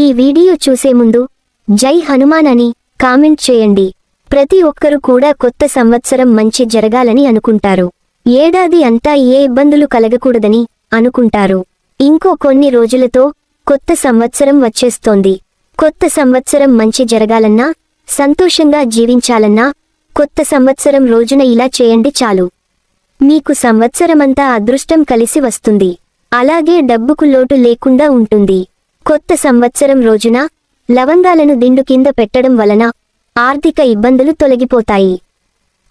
ఈ వీడియో చూసే ముందు జై హనుమాన్ అని కామెంట్ చేయండి. ప్రతి ఒక్కరు కూడా కొత్త సంవత్సరం మంచి జరగాలని అనుకుంటారు. ఏడాది అంతా ఏ ఇబ్బందులు కలగకూడదని అనుకుంటారు. ఇంకో కొన్ని రోజులతో కొత్త సంవత్సరం వచ్చేస్తోంది. కొత్త సంవత్సరం మంచి జరగాలన్నా సంతోషంగా జీవించాలన్నా కొత్త సంవత్సరం రోజున ఇలా చేయండి చాలు. మీకు సంవత్సరమంతా అదృష్టం కలిసి వస్తుంది. అలాగే డబ్బుకు లోటు లేకుండా ఉంటుంది. కొత్త సంవత్సరం రోజున లవంగాలను దిండు కింద పెట్టడం వలన ఆర్థిక ఇబ్బందులు తొలగిపోతాయి.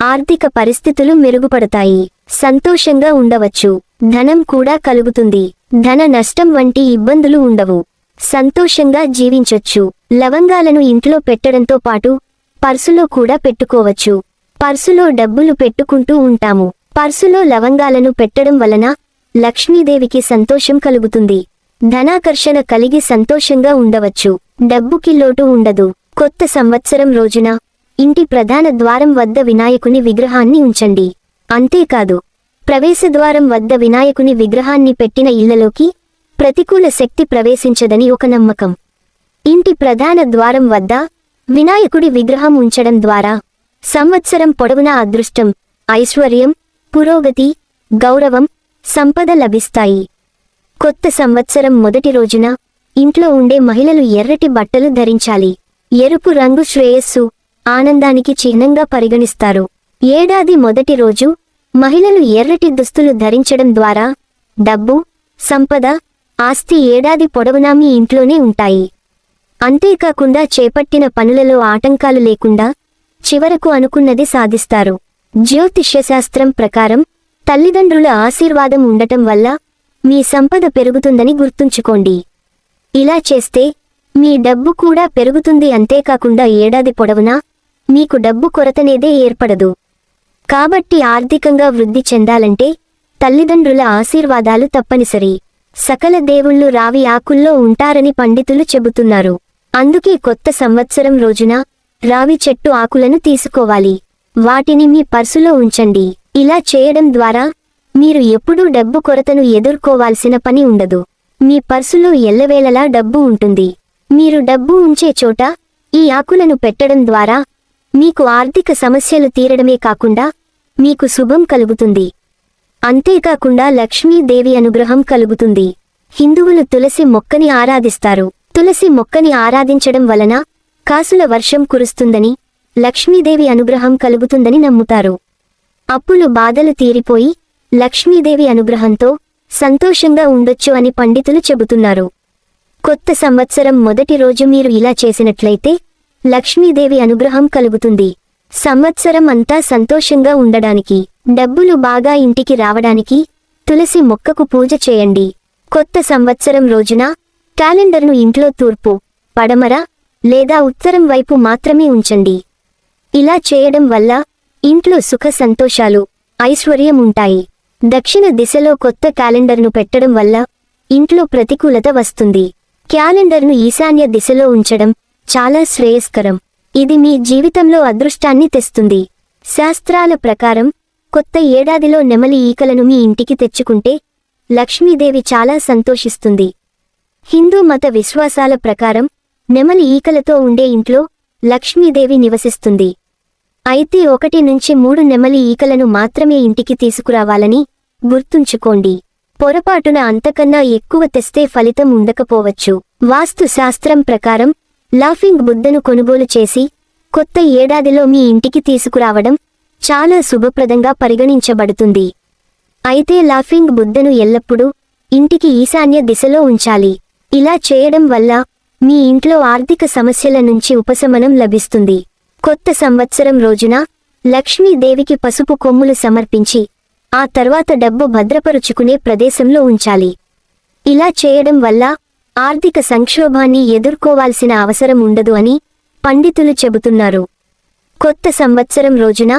ఆర్థిక పరిస్థితులు మెరుగుపడతాయి. సంతోషంగా ఉండవచ్చు. ధనం కూడా కలుగుతుంది. ధన నష్టం వంటి ఇబ్బందులు ఉండవు. సంతోషంగా జీవించొచ్చు. లవంగాలను ఇంట్లో పెట్టడంతో పాటు పర్సులో కూడా పెట్టుకోవచ్చు. పర్సులో డబ్బులు పెట్టుకుంటూ ఉంటాము. పర్సులో లవంగాలను పెట్టడం వలన లక్ష్మీదేవికి సంతోషం కలుగుతుంది. ధనాకర్షణ కలిగి సంతోషంగా ఉండవచ్చు. డబ్బుకి లోటు ఉండదు. కొత్త సంవత్సరం రోజున ఇంటి ప్రధాన ద్వారం వద్ద వినాయకుని విగ్రహాన్ని ఉంచండి. అంతేకాదు ప్రవేశద్వారం వద్ద వినాయకుని విగ్రహాన్ని పెట్టిన ఇళ్ళలోకి ప్రతికూల శక్తి ప్రవేశించదని ఒక నమ్మకం. ఇంటి ప్రధాన ద్వారం వద్ద వినాయకుడి విగ్రహం ఉంచడం ద్వారా సంవత్సరం పొడవునా అదృష్టం ఐశ్వర్యం పురోగతి గౌరవం సంపద లభిస్తాయి. కొత్త సంవత్సరం మొదటి రోజున ఇంట్లో ఉండే మహిళలు ఎర్రటి బట్టలు ధరించాలి. ఎరుపు రంగు శ్రేయస్సు ఆనందానికి చిహ్నంగా పరిగణిస్తారు. ఏడాది మొదటి రోజు మహిళలు ఎర్రటి దుస్తులు ధరించడం ద్వారా డబ్బు సంపద ఆస్తి ఏడాది పొడవునా మీ ఇంట్లోనే ఉంటాయి. అంతేకాకుండా చేపట్టిన పనులలో ఆటంకాలు లేకుండా చివరకు అనుకున్నది సాధిస్తారు. జ్యోతిష్యశాస్త్రం ప్రకారం తల్లిదండ్రుల ఆశీర్వాదం ఉండటం వల్ల మీ సంపద పెరుగుతుందని గుర్తుంచుకోండి. ఇలా చేస్తే మీ డబ్బు కూడా పెరుగుతుంది అంతేకాకుండా ఏడాది పొడవునా మీకు డబ్బు కొరతనేదే ఏర్పడదు. కాబట్టి ఆర్థికంగా వృద్ధి చెందాలంటే తల్లిదండ్రుల ఆశీర్వాదాలు తప్పనిసరి. సకల దేవుళ్ళు రావి ఆకుల్లో ఉంటారని పండితులు చెబుతున్నారు. అందుకే కొత్త సంవత్సరం రోజున రావి చెట్టు ఆకులను తీసుకోవాలి. వాటిని మీ పర్సులో ఉంచండి. ఇలా చేయడం ద్వారా మీరు ఎప్పుడూ డబ్బు కొరతను ఎదుర్కోవాల్సిన పని ఉండదు. మీ పర్సులో ఎల్లవేళలా డబ్బు ఉంటుంది. మీరు డబ్బు ఉంచే చోట ఈ ఆకులను పెట్టడం ద్వారా మీకు ఆర్థిక సమస్యలు తీరడమే కాకుండా మీకు శుభం కలుగుతుంది. అంతేకాకుండా లక్ష్మీదేవి అనుగ్రహం కలుగుతుంది. హిందువులు తులసి మొక్కని ఆరాధిస్తారు. తులసి మొక్కని ఆరాధించడం వలన కాసుల వర్షం కురుస్తుందని లక్ష్మీదేవి అనుగ్రహం కలుగుతుందని నమ్ముతారు. అప్పులు బాధలు తీరిపోయి లక్ష్మీదేవి అనుగ్రహంతో సంతోషంగా ఉండొచ్చు అని పండితులు చెబుతున్నారు. కొత్త సంవత్సరం మొదటి రోజు మీరు ఇలా చేసినట్లయితే లక్ష్మీదేవి అనుగ్రహం కలుగుతుంది. సంవత్సరం అంతా సంతోషంగా ఉండడానికి డబ్బులు బాగా ఇంటికి రావడానికి తులసి మొక్కకు పూజ చేయండి. కొత్త సంవత్సరం రోజున క్యాలెండర్ను ఇంట్లో తూర్పు పడమర లేదా ఉత్తరం వైపు మాత్రమే ఉంచండి. ఇలా చేయడం వల్ల ఇంట్లో సుఖ సంతోషాలు ఐశ్వర్యం ఉంటాయి. దక్షిణ దిశలో కొత్త క్యాలెండర్ను పెట్టడం వల్ల ఇంట్లో ప్రతికూలత వస్తుంది. క్యాలెండర్ను ఈశాన్య దిశలో ఉంచడం చాలా శ్రేయస్కరం. ఇది మీ జీవితంలో అదృష్టాన్ని తెస్తుంది. శాస్త్రాల ప్రకారం కొత్త ఏడాదిలో నెమలి ఈకలను మీ ఇంటికి తెచ్చుకుంటే లక్ష్మీదేవి చాలా సంతోషిస్తుంది. హిందూ మత విశ్వాసాల ప్రకారం నెమలి ఈకలతో ఉండే ఇంట్లో లక్ష్మీదేవి నివసిస్తుంది. అయితే ఒకటి నుంచి మూడు నెమలి ఈకలను మాత్రమే ఇంటికి తీసుకురావాలని గుర్తుంచుకోండి. పొరపాటున అంతకన్నా ఎక్కువ తెస్తే ఫలితం ఉండకపోవచ్చు. వాస్తు శాస్త్రం ప్రకారం లాఫింగ్ బుద్ధను కొనుగోలు చేసి కొత్త ఏడాదిలో మీ ఇంటికి తీసుకురావడం చాలా శుభప్రదంగా పరిగణించబడుతుంది. అయితే లాఫింగ్ బుద్ధను ఎల్లప్పుడూ ఇంటికి ఈశాన్య దిశలో ఉంచాలి. ఇలా చేయడం వల్ల మీ ఇంట్లో ఆర్థిక సమస్యల నుంచి ఉపశమనం లభిస్తుంది. కొత్త సంవత్సరం రోజున లక్ష్మీదేవికి పసుపు కొమ్ములు సమర్పించి ఆ తర్వాత డబ్బు భద్రపరుచుకునే ప్రదేశంలో ఉంచాలి. ఇలా చేయడం వల్ల ఆర్థిక సంక్షోభాన్ని ఎదుర్కోవాల్సిన అవసరం ఉండదు అని పండితులు చెబుతున్నారు. కొత్త సంవత్సరం రోజున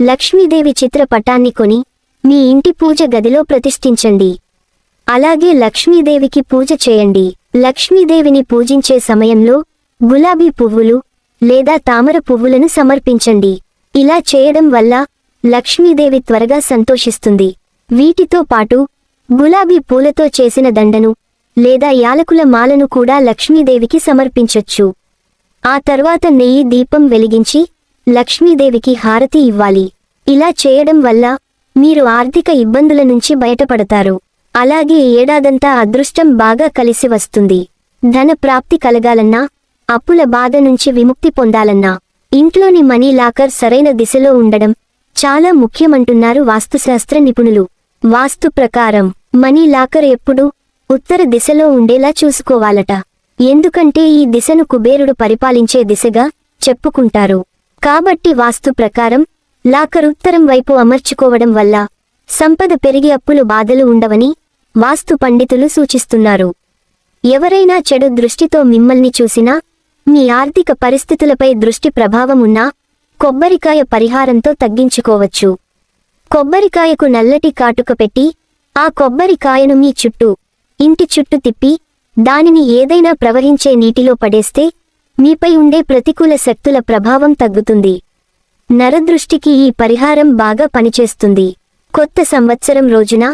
లక్ష్మీదేవి చిత్రపటాన్ని కొని మీ ఇంటి పూజ గదిలో ప్రతిష్ఠించండి. అలాగే లక్ష్మీదేవికి పూజ చేయండి. లక్ష్మీదేవిని పూజించే సమయంలో గులాబీ పువ్వులు లేదా తామర పువ్వులను సమర్పించండి. ఇలా చేయడం వల్ల లక్ష్మీదేవి త్వరగా సంతోషిస్తుంది. వీటితో పాటు గులాబీ పూలతో చేసిన దండను లేదా యాలకుల మాలను కూడా లక్ష్మీదేవికి సమర్పించొచ్చు. ఆ తర్వాత నెయ్యి దీపం వెలిగించి లక్ష్మీదేవికి హారతి ఇవ్వాలి. ఇలా చేయడం వల్ల మీరు ఆర్థిక ఇబ్బందుల నుంచి బయటపడతారు. అలాగే ఏడాదంతా అదృష్టం బాగా కలిసి వస్తుంది. ధన ప్రాప్తి కలగాలన్నా అప్పుల బాధ నుంచి విముక్తి పొందాలన్నా. ఇంట్లోని మనీ లాకర్ సరైన దిశలో ఉండడం చాలా ముఖ్యమంటున్నారు వాస్తుశాస్త్ర నిపుణులు. వాస్తు ప్రకారం మనీ లాకర్ ఎప్పుడూ ఉత్తర దిశలో ఉండేలా చూసుకోవాలట. ఎందుకంటే ఈ దిశను కుబేరుడు పరిపాలించే దిశగా చెప్పుకుంటారు. కాబట్టి వాస్తు ప్రకారం లాకర్ ఉత్తరం వైపు అమర్చుకోవడం వల్ల సంపద పెరిగి అప్పులు బాధలు ఉండవని వాస్తు పండితులు సూచిస్తున్నారు. ఎవరైనా చెడు దృష్టితో మిమ్మల్ని చూసినా మీ ఆర్థిక పరిస్థితులపై దృష్టి ప్రభావం ఉన్నా కొబ్బరికాయ పరిహారంతో తగ్గించుకోవచ్చు. కొబ్బరికాయకు నల్లటి కాటుక పెట్టి ఆ కొబ్బరికాయను మీ చుట్టూ ఇంటి చుట్టూ తిప్పి దానిని ఏదైనా ప్రవహించే నీటిలో పడేస్తే మీపై ఉండే ప్రతికూల శక్తుల ప్రభావం తగ్గుతుంది. నరదృష్టికి ఈ పరిహారం బాగా పనిచేస్తుంది. కొత్త సంవత్సరం రోజున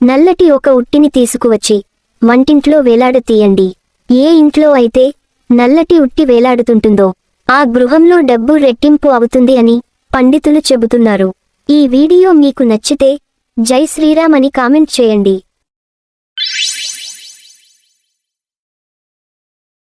నల్లటి ఒక ఉట్టిని తీసుకువచ్చి వంటింట్లో వేలాడతీయండి. ఏ ఇంట్లో అయితే నల్లటి ఉట్టి వేలాడుతుంటుందో. ఆ గృహంలో డబ్బు రెట్టింపు అవుతుంది అని పండితులు చెబుతున్నారు. ఈ వీడియో మీకు నచ్చితే జై శ్రీరామ్ అని కామెంట్ చేయండి.